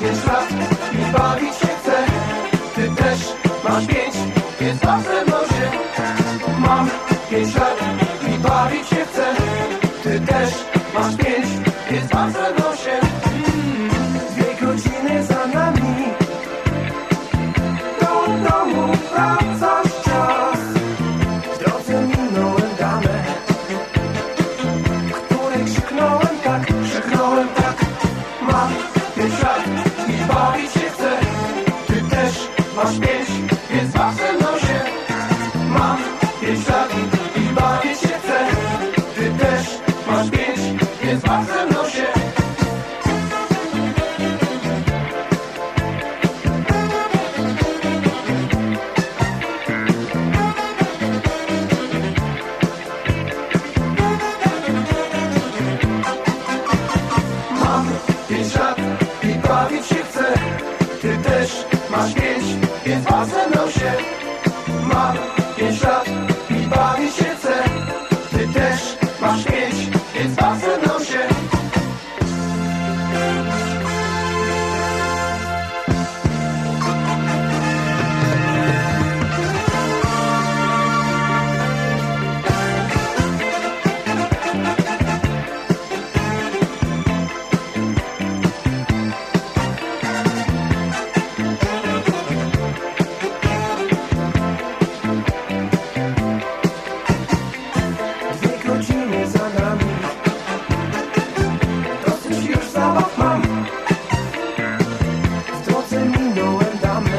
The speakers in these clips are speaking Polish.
pięć lat i bawić się chcę Ty też masz pięć, więc razem może Mam. Pięć lat i bawić się chcę Ty też masz pięć, więc razem może zabaw mam. W drodze minąłem damę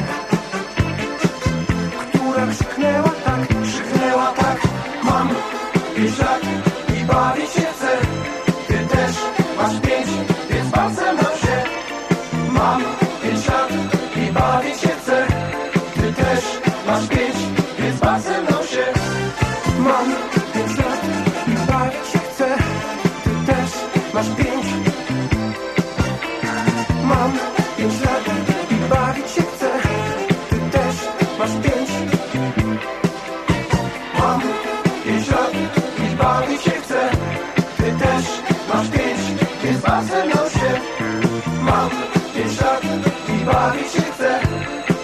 Która krzyknęła tak, krzyknęła tak. Mam lat i bawić się chcę Ty też masz pięć, więc basen się Mam lat i bawić się chcę Ty też masz pięć, więc basen się Mam Mam pięć lat i bawić się chcę.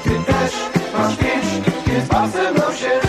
Ty też masz pięć, więc baw ze mną się